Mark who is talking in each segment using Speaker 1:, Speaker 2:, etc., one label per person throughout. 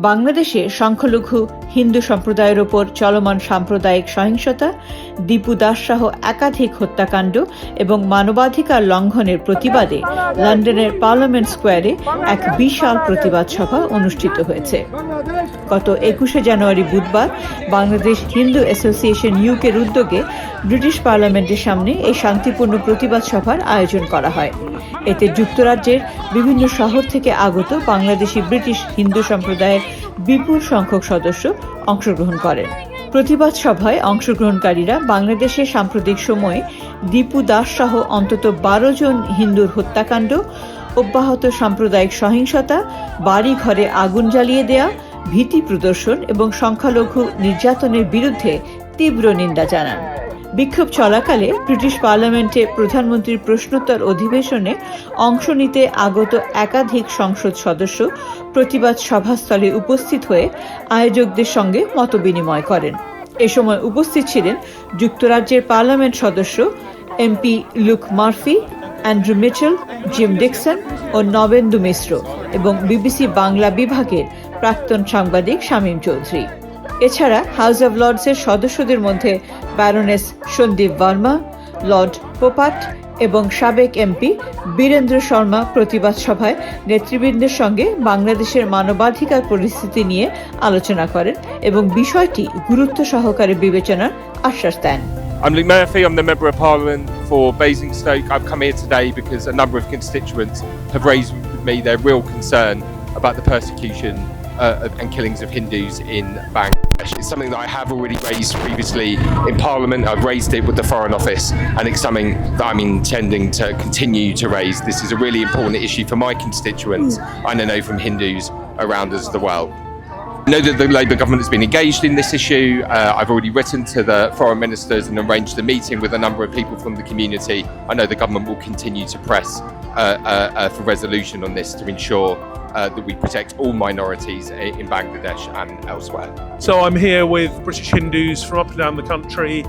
Speaker 1: বাংলাদেশে সংখ্যালঘু হিন্দু সম্প্রদায়ের ওপর চলমান সাম্প্রদায়িক সহিংসতা দীপু দাস সহ একাধিক হত্যাকাণ্ড এবং মানবাধিকার লঙ্ঘনের প্রতিবাদে লন্ডনের পার্লামেন্ট স্কোয়ারে এক বিশাল প্রতিবাদ সভা অনুষ্ঠিত হয়েছে। গত একুশে জানুয়ারি বুধবার বাংলাদেশ হিন্দু অ্যাসোসিয়েশন ইউকের উদ্যোগে ব্রিটিশ পার্লামেন্টের সামনে এই শান্তিপূর্ণ প্রতিবাদ সভার আয়োজন করা হয়। এতে যুক্তরাজ্যের বিভিন্ন শহর থেকে আগত বাংলাদেশি ব্রিটিশ হিন্দু সম্প্রদায়ের বিপুল সংখ্যক সদস্য অংশগ্রহণ করেন। প্রতিবাদ সভায় অংশগ্রহণকারীরা বাংলাদেশের সাম্প্রতিক সময়ে দীপু দাস সহ অন্তত বারো জন হিন্দুর হত্যাকাণ্ড, অব্যাহত সাম্প্রদায়িক সহিংসতা বাড়ি ঘরে আগুন জ্বালিয়ে দেয়া, ভীতি প্রদর্শন এবং সংখ্যালঘু নির্যাতনের বিরুদ্ধে তীব্র নিন্দা জানান। বিক্ষোভ চলাকালে ব্রিটিশ পার্লামেন্টে প্রধানমন্ত্রীর প্রশ্নোত্তর অধিবেশনে অংশ নিতে আগত একাধিক সংসদ সদস্য প্রতিবাদ সভাস্থলে উপস্থিত হয়ে আয়োজকদের সঙ্গে মতবিনিময় করেন। এ সময় উপস্থিত ছিলেন যুক্তরাজ্যের পার্লামেন্ট সদস্য, MP Luke Murphy, Andrew Mitchell, Jim Dixon ও নবেন্দু মিশ্র এবং বিবিসি বাংলা বিভাগের প্রাক্তন সাংবাদিক শামীম চৌধুরী। এছাড়া হাউস অব লর্ডসের সদস্যদের মধ্যে ব্যারোনেস সন্দীপ বর্মা লর্ড পোপাট এবং সাবেক এমপি বীরেন্দ্র শর্মা প্রতিবাদ সভায় নেতৃবৃন্দের সঙ্গে বাংলাদেশের মানবাধিকার পরিস্থিতি নিয়ে আলোচনা করেন এবং বিষয়টি গুরুত্ব সহকারে বিবেচনার আশ্বাস দেন
Speaker 2: I'm Luke Murphy, I'm the Member of Parliament for Basingstoke. I've come here today because a number of constituents have raised with me their real concern about the persecution uh, and killings of Hindus in Bangladesh. It's something that I have already raised previously in Parliament. I've raised it with the Foreign Office, and it's something that I'm intending to continue to raise. This is a really important issue for my constituents, and I know from Hindus around us as well. I know that the Labour government has been engaged in this issue. Uh, I've already written to the foreign ministers and arranged a meeting with a number of people from the community. I know the government will continue to press uh, uh, uh, for resolution on this to ensure uh, that we protect all minorities in Bangladesh and elsewhere.
Speaker 3: So I'm here with British Hindus from up and down the country,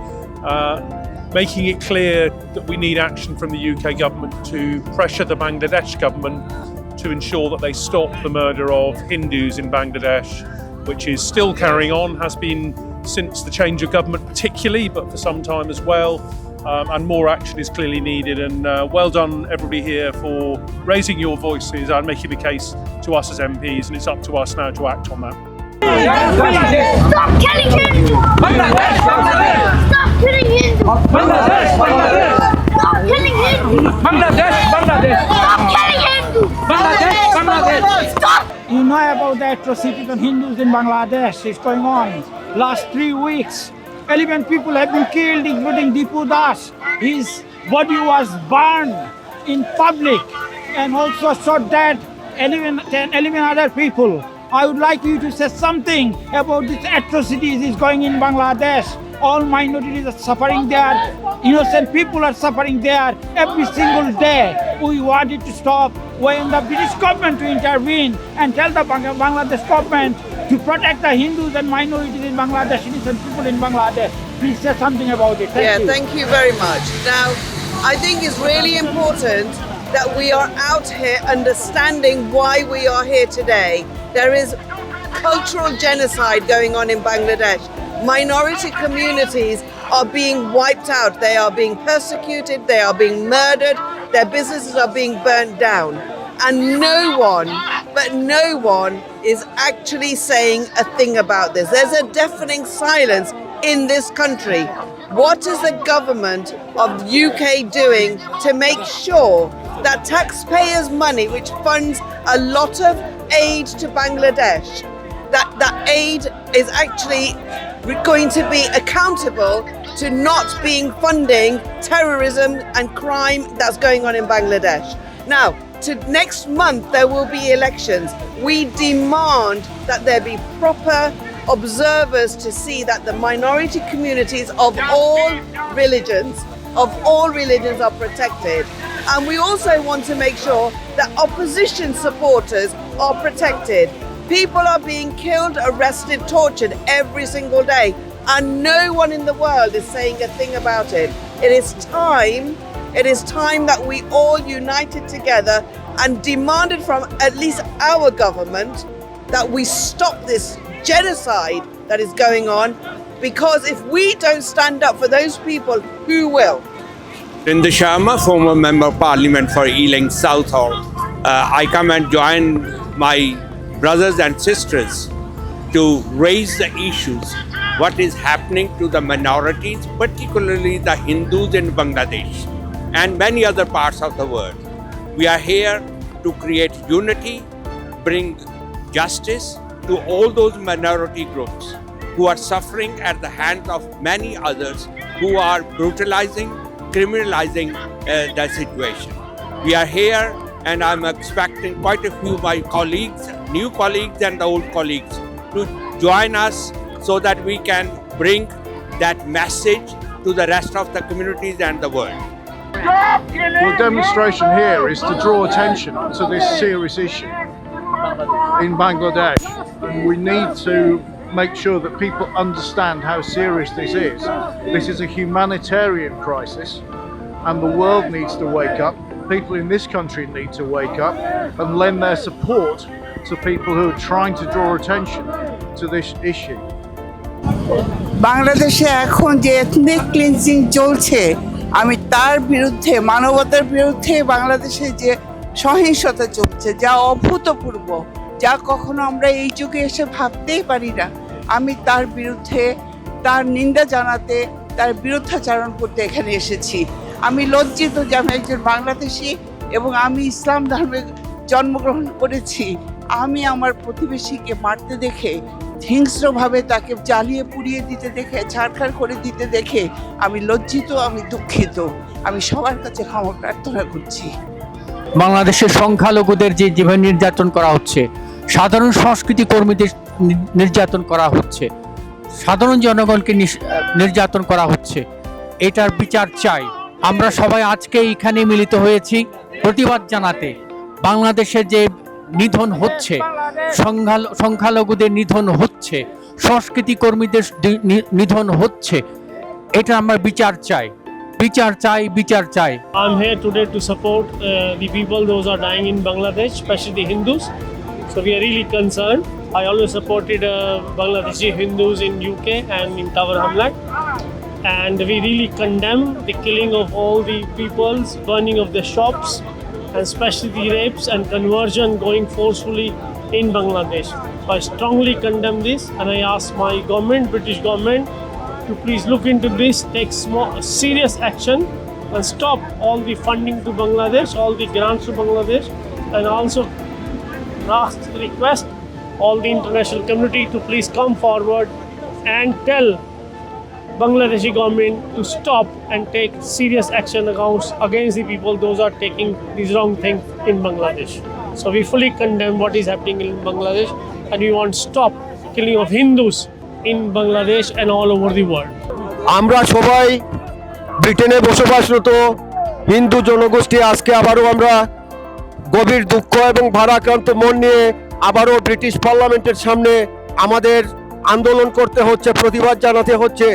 Speaker 3: uh, making it clear that we need action from the UK government to pressure the Bangladesh government to ensure that they stop the murder of Hindus in Bangladesh, which is still carrying on, has been since the change of government particularly, but for some time as well. Um, and more action is clearly needed. And uh, well done, everybody here, for raising your voices and making the case to us as MPs. And it's up to us now to act on that.
Speaker 4: Stop killing Hindus!
Speaker 5: Bangladesh, Bangladesh,
Speaker 4: Stop killing Hindus!
Speaker 5: Bangladesh, Bangladesh,
Speaker 4: Stop killing Hindus!
Speaker 5: Bangladesh, Bangladesh,
Speaker 4: Stop killing Hindus!
Speaker 5: Bangladesh, Bangladesh.
Speaker 6: Know about the atrocities on Hindus in Bangladesh. It's going on. Last three weeks, 11 people have been killed, including Dipu Das. His body was burned in public and also shot dead 11, 10, 11 other people. I would like you to say something about these atrocities is going in Bangladesh. All minorities are suffering there. Innocent people are suffering there every single day. We want it to stop. Want the British government to intervene and tell the Bang- Bangladesh government to protect the Hindus and minorities in Bangladesh, innocent people in Bangladesh. Please say something about it. Thank
Speaker 7: yeah,
Speaker 6: you.
Speaker 7: thank you very much. Now, I think it's really important that we are out here understanding why we are here today. There is cultural genocide going on in Bangladesh. Minority communities are being wiped out. They are being persecuted, they are being murdered, their businesses are being burnt down. And no one, but no one, is actually saying a thing about this. There's a deafening silence in this country. What is the government of the UK doing to make sure that taxpayers' money, which funds a lot of aid to Bangladesh, that that aid is actually going to be accountable to not being funding terrorism and crime that's going on in Bangladesh. Now, to next month there will be elections. We demand that there be proper observers to see that the minority communities of all religions of all religions are protected. And we also want to make sure that opposition supporters are protected. People are being killed, arrested, tortured every single day, and no one in the world is saying a thing about it. It is time, it is time that we all united together and demanded from at least our government that we stop this genocide that is going on because if we don't stand up for those people, who will?
Speaker 8: Rinder Sharma, former Member of Parliament for Ealing Southall. Uh, I come and join my brothers and sisters to raise the issues what is happening to the minorities, particularly the Hindus in Bangladesh and many other parts of the world. We are here to create unity, bring justice to all those minority groups who are suffering at the hands of many others who are brutalizing, criminalizing uh, the situation. We are here, and I'm expecting quite a few of my colleagues, new colleagues, and the old colleagues to join us so that we can bring that message to the rest of the communities and the world.
Speaker 9: The demonstration here is to draw attention to this serious issue in Bangladesh. And we need to make sure that people understand how serious this is. This is a humanitarian crisis, and the world needs to wake up. People in this country need to wake up and lend their support to people who are trying to draw attention to this issue.
Speaker 10: বাংলাদেশে এখন যে ethnic cleansing চলছে, আমি তার বিরুদ্ধে, মানবতার বিরুদ্ধে বাংলাদেশে যে সহিংসতা চলছে, যা অভূতপূর্ব, যা কখনো আমরা এই যুগে এসে ভাবতেই পারি না আমি তার বিরুদ্ধে তার নিন্দা জানাতে, তার বিরুদ্ধাচারণ করতে এখানে এসেছি আমি লজ্জিত যে আমি একজন বাংলাদেশি এবং আমি ইসলাম ধর্মে জন্মগ্রহণ করেছি। আমি আমার প্রতিবেশীকে মারতে দেখে, হিংস্রভাবে তাকে জ্বালিয়ে পুড়িয়ে দিতে দেখে ছাড়খাড় করে দিতে দেখে আমি লজ্জিত, আমি দুঃখিত। আমি সবার কাছে ক্ষমা প্রার্থনা করছি।
Speaker 11: বাংলাদেশের সংখ্যালঘুদের যে যেভাবে নির্যাতন করা হচ্ছে, সাধারণ সংস্কৃতি কর্মীদের নির্যাতন করা হচ্ছে, সাধারণ জনগণকে নির্যাতন করা হচ্ছে, এটার বিচার চাই। আমরা সবাই আজকে এখানে মিলিত হয়েছি প্রতিবাদ জানাতে। বাংলাদেশের যে নিধন হচ্ছে সংখ্যালঘুদের নিধন হচ্ছে, সংস্কৃতি কর্মীদের নিধন হচ্ছে, এটা আমরা বিচার চাই। বিচার চাই বিচার চাই।
Speaker 12: I here today to support the people those are dying in Bangladesh specially Hindus so we are really concerned I always supported Bangladeshi Hindus in UK and in tower Hamlets And we really condemn the killing of all the peoples, burning of the shops, and especially the rapes and conversion going forcefully in Bangladesh. So I strongly condemn this and I ask my government, British government, to please look into this, take small, serious action, and stop all the funding to Bangladesh, all the grants to Bangladesh, and also ask, request all the international community to please come forward and tell Bangladeshi government to stop and take serious action against, the people those are taking these wrong things in Bangladesh. So we fully condemn what is happening in Bangladesh and we want to stop killing of Hindus in Bangladesh and all over the world.
Speaker 13: আমরা সবাই ব্রিটেনে বসবাসরত হিন্দু জনগোষ্ঠী আজকে আবারও আমরা গভীর দুঃখ এবং ভারাক্রান্ত মন নিয়ে আবারও ব্রিটিশ পার্লামেন্টের সামনে আমাদের আন্দোলন করতে হচ্ছে প্রতিবাদ জানাতে হচ্ছে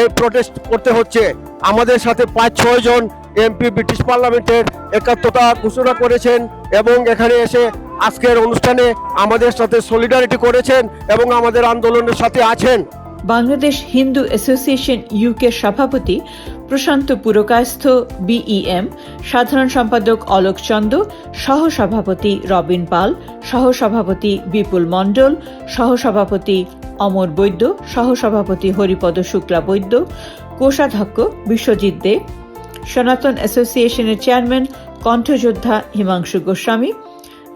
Speaker 13: এই প্রটেস্ট করতে হচ্ছে। আমাদের সাথে পাঁচ, ছয় জন এমপি ব্রিটিশ পার্লামেন্টের একাত্মতা ঘোষণা করেছেন এবং এখানে এসে আজকের অনুষ্ঠানে আমাদের সাথে সলিডারিটি করেছেন এবং আমাদের আন্দোলনের সাথে আছেন।
Speaker 1: বাংলাদেশ হিন্দু অ্যাসোসিয়েশন ইউকে সভাপতি প্রশান্ত পুরকায়স্থ, বিইএম, সাধারণ সম্পাদক অলোক চন্দ, সহসভাপতি রবিন পাল, সহসভাপতি বিপুল মণ্ডল, সহসভাপতি অমর বৈদ্য, সহসভাপতি হরিপদ শুক্লা বৈদ্য, কোষাধ্যক্ষ বিশ্বজিৎ দে, সনাতন অ্যাসোসিয়েশনের চেয়ারম্যান কণ্ঠযোদ্ধা হিমাংশু গোস্বামী,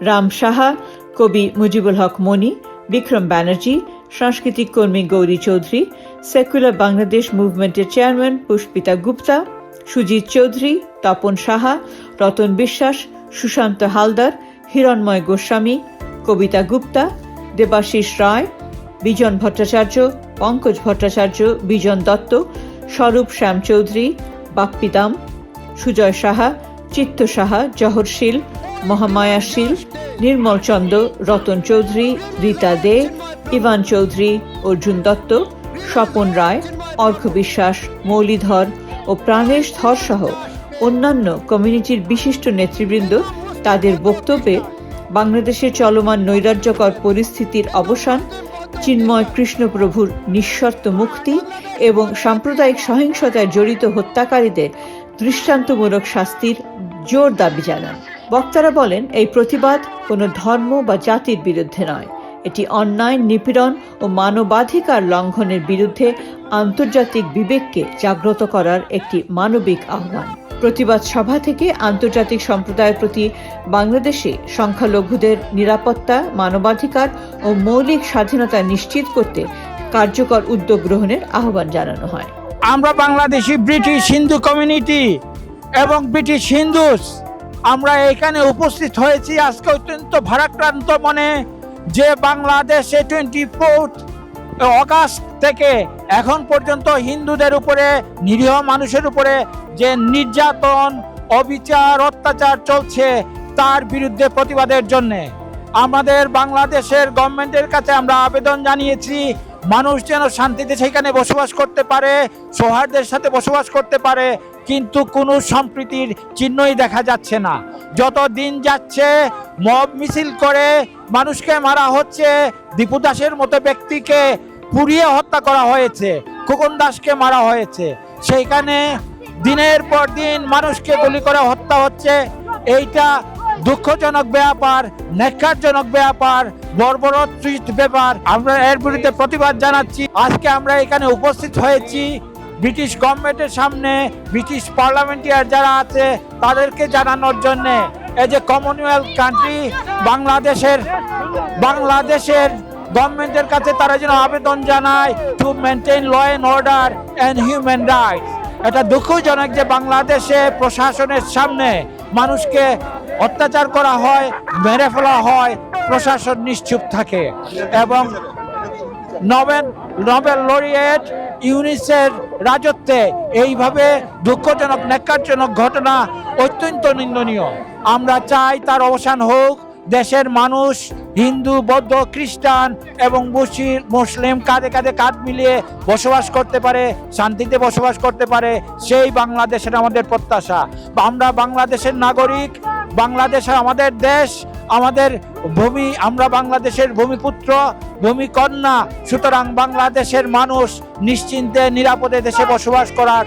Speaker 1: রাম সাহা, কবি মুজিবুল হক মনি বিক্রম ব্যানার্জি সাংস্কৃতিক কর্মী গৌরী চৌধুরী, সেকুলার বাংলাদেশ মুভমেন্টের চেয়ারম্যান পুষ্পিতা গুপ্তা, সুজিত চৌধুরী, তপন সাহা, রতন বিশ্বাস, সুশান্ত হালদার, হিরণময় গোস্বামী, কবিতা গুপ্তা, দেবাশিস রায়, বিজন ভট্টাচার্য, পঙ্কজ ভট্টাচার্য, বিজন দত্ত, স্বরূপ শ্যাম চৌধুরী বাপ্পিদাম সুজয় সাহা, চিত্ত সাহা জহরশীল মহামায়াশীল নির্মল চন্দ্র রতন চৌধুরী, রীতা দে ইভান চৌধুরী, অর্জুন দত্ত, স্বপন রায়, অর্ঘ বিশ্বাস, মৌলিধর ও প্রাণেশ ধর সহ অন্যান্য কমিউনিটির বিশিষ্ট নেতৃবৃন্দ তাদের বক্তব্যে বাংলাদেশে চলমান নৈরাজ্যকর পরিস্থিতির অবসান, চিন্ময় কৃষ্ণপ্রভুর নিঃশর্ত মুক্তি এবং সাম্প্রদায়িক সহিংসতায় জড়িত হত্যাকারীদের দৃষ্টান্তমূলক শাস্তির জোর দাবি জানান। বক্তারা বলেন, এই প্রতিবাদ কোনো ধর্ম বা জাতির বিরুদ্ধে নয়। এটি অন্যায়, নিপীড়ন ও মানবাধিকার লঙ্ঘনের বিরুদ্ধে আন্তর্জাতিক বিবেককে জাগ্রত করার একটি মানবিক আহ্বান। প্রতিবাদ সভা থেকে আন্তর্জাতিক সম্প্রদায়ের প্রতি বাংলাদেশে সংখ্যালঘুদের নিরাপত্তা, মানবাধিকার ও মৌলিক স্বাধীনতা নিশ্চিত করতে কার্যকর উদ্যোগ গ্রহণের আহ্বান জানানো হয়।
Speaker 6: আমরা বাংলাদেশি, ব্রিটিশ হিন্দু কমিউনিটি এবং ব্রিটিশ হিন্দুস, আমরা এখানে উপস্থিত হয়েছি আজকে অত্যন্ত ভারাক্রান্ত মনে। যে বাংলাদেশে টোয়েন্টি ফোর্থ অগাস্ট থেকে এখন পর্যন্ত হিন্দুদের উপরে, নিরীহ মানুষের উপরে যে নির্যাতন, অবিচার, অত্যাচার চলছে, তার বিরুদ্ধে প্রতিবাদের জন্যে। আমাদের বাংলাদেশের গভর্নমেন্টের কাছে আমরা আবেদন জানিয়েছি, মানুষ যেন শান্তিতে সেখানে বসবাস করতে পারে সৌহার্দের সাথে বসবাস করতে পারে, কিন্তু কোনো সম্প্রীতির চিহ্নই দেখা যাচ্ছে না। যত দিন যাচ্ছে, মব মিছিল করে মানুষকে মারা হচ্ছে। দীপু দাসের মতো ব্যক্তিকে পুড়িয়ে হত্যা করা হয়েছে। খোকন দাসকে মারা হয়েছে। সেইখানে দিনের পর দিন মানুষকে গুলি করে হত্যা হচ্ছে। এইটা দুঃখজনক ব্যাপার নেকারজনক ব্যাপার বর্বরোচিত ব্যাপার। আমরা এর বিরুদ্ধে প্রতিবাদ জানাচ্ছি। আজকে আমরা এখানে উপস্থিত হয়েছি। ব্রিটিশ গভর্নমেন্টের সামনে, ব্রিটিশ পার্লামেন্টিয়ার যারা আছে, তাদেরকে জানানোর জন্য। এই যে কমনওয়েলথ কান্ট্রি বাংলাদেশের বাংলাদেশের গভর্নমেন্টের কাছে তারা যেন আবেদন জানায় to maintain law and order and human rights এটা দুঃখজনক যে বাংলাদেশে প্রশাসনের সামনে মানুষকে অত্যাচার করা হয়, মেরে ফেলা হয়, প্রশাসন নিশ্চুপ থাকে। এবং নোবেল নোবেল লরিয়েট ইউনিসের রাজত্বে এইভাবে দুঃখজনক নেকারজনক ঘটনা অত্যন্ত নিন্দনীয়। আমরা চাই তার অবসান হোক। দেশের মানুষ, হিন্দু, বৌদ্ধ, খ্রিস্টান এবং মুসি- মুসলিম কাঁধে কাঁধে কাঁধ মিলিয়ে বসবাস করতে পারে, শান্তিতে বসবাস করতে পারে, সেই বাংলাদেশের আমাদের প্রত্যাশা। আমরা বাংলাদেশের নাগরিক, বাংলাদেশ আমাদের দেশ, আমাদের ভূমি, আমরা বাংলাদেশের ভূমিপুত্র, ভূমিকন্যা, সুতরাং বাংলাদেশের মানুষ নিশ্চিন্তে, নিরাপদে দেশে বসবাস করার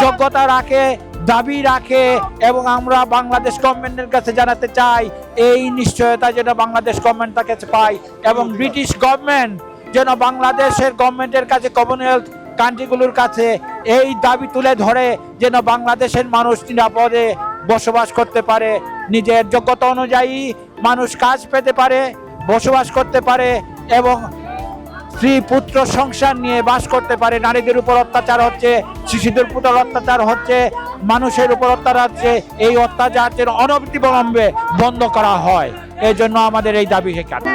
Speaker 6: যোগ্যতা রাখে দাবি রাখে এবং আমরা বাংলাদেশ গভর্নমেন্টের কাছে জানাতে চাই, এই নিশ্চয়তা যেটা বাংলাদেশ গভর্নমেন্ট তার কাছে পায় এবং ব্রিটিশ গভর্নমেন্ট যেন বাংলাদেশের গভর্নমেন্টের কাছে কমনওয়েলথ কান্ট্রিগুলোর কাছে এই দাবি তুলে ধরে যেন বাংলাদেশের মানুষ নিরাপদে বসবাস করতে পারে, নিজের যোগ্যতা অনুযায়ী মানুষ কাজ পেতে পারে, বসবাস করতে পারে এবং স্ত্রী পুত্র সংসার নিয়ে বাস করতে পারে, নারীদের উপর অত্যাচার হচ্ছে, শিশুদের উপর অত্যাচার হচ্ছে, মানুষের উপর অত্যাচার হচ্ছে, এই অত্যাচারের অনবতিবলম্বে বন্ধ করা হয়। এই জন্য আমাদের এই দাবি সেখানে।